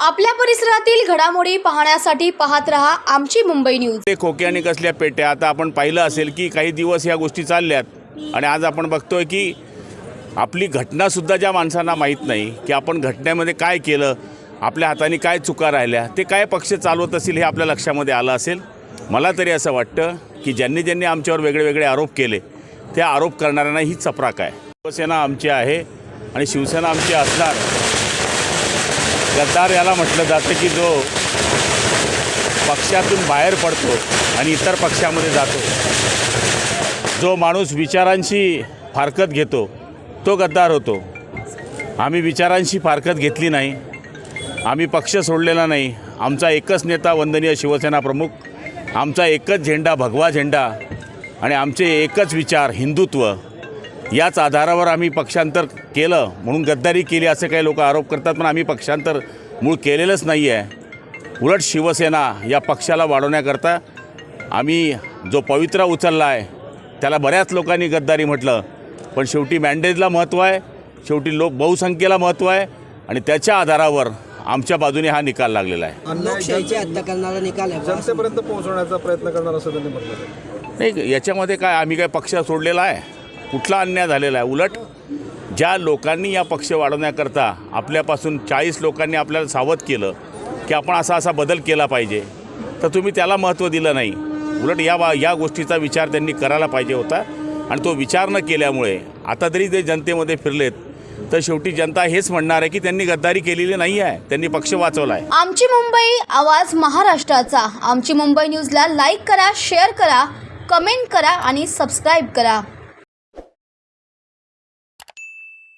आपल्या परिसरातील घडामोडी पाहण्यासाठी पाहत रहा आमची मुंबई न्यूज. ते खोके आणि कसल्या पेट्या. आता आपण पाहिलं असेल की काही दिवस ह्या गोष्टी चालल्यात. आणि आज आपण बघतोय की आपली घटनासुद्धा ज्या माणसांना माहीत नाही की आपण घटनेमध्ये काय केलं आपल्या हाताने काय चुका राहिल्या ते काय पक्ष चालवत असतील हे आपल्या लक्षामध्ये आलं असेल. मला तरी असं वाटतं की ज्यांनी ज्यांनी आमच्यावर वेगळे वेगळे आरोप केले त्या आरोप करणाऱ्यांना ही चपराक आहे. शिवसेना आमची आहे आणि शिवसेना आमची असणार. गद्दार याला म्हटलं जातं की जो पक्षातून बाहेर पडतो आणि इतर पक्षामध्ये जातो जो माणूस विचारांशी फारकत घेतो तो गद्दार होतो. आम्ही विचारांशी फारकत घेतली नाही. आम्ही पक्ष सोडलेला नाही. आमचा एकच नेता वंदनीय शिवसेना प्रमुख आमचा एकच झेंडा भगवा झेंडा आणि आमचे एकच विचार हिंदुत्व. याच आधारावर आम्ही पक्षांतर केलं म्हणून गद्दारी केली असे काही लोक आरोप करतात पण आम्ही पक्षांतर मूळ केलेलंच नाही आहे उलट शिवसेना या पक्षाला वाढवण्याकरता आम्ही जो पवित्रा उचलला आहे त्याला बऱ्याच लोकांनी गद्दारी म्हटलं. पण शेवटी मँडेजला महत्त्व आहे शेवटी लोक बहुसंख्येला महत्त्व आहे आणि त्याच्या आधारावर आमच्या बाजूने हा निकाल लागलेला आहे. लोकशाहीची हत्या करणारा निकाल आहे. जनतेपर्यंत पोहोचवण्याचा प्रयत्न करणार असं त्यांनी म्हटलं नाही याच्यामध्ये काय आम्ही काय पक्ष सोडलेला आहे? कुठला अन्याय झालेला आहे? उलट ज्या लोकांनी या पक्ष वाढवण्याकरता आपल्यापासून चाळीस लोकांनी आपल्याला सावध केलं की आपण असा असा बदल केला पाहिजे तर तुम्ही त्याला महत्त्व दिलं नाही. उलट या बा या गोष्टीचा विचार त्यांनी करायला पाहिजे होता. आणि तो विचार न केल्यामुळे आता तरी ते जनतेमध्ये फिरलेत तर शेवटी जनता हेच म्हणणार आहे की त्यांनी गद्दारी केलेली नाही आहे. त्यांनी पक्ष वाचवला आहे आमची मुंबई आवाज महाराष्ट्राचा. आमची मुंबई न्यूजला लाईक करा शेअर करा कमेंट करा आणि सबस्क्राईब करा.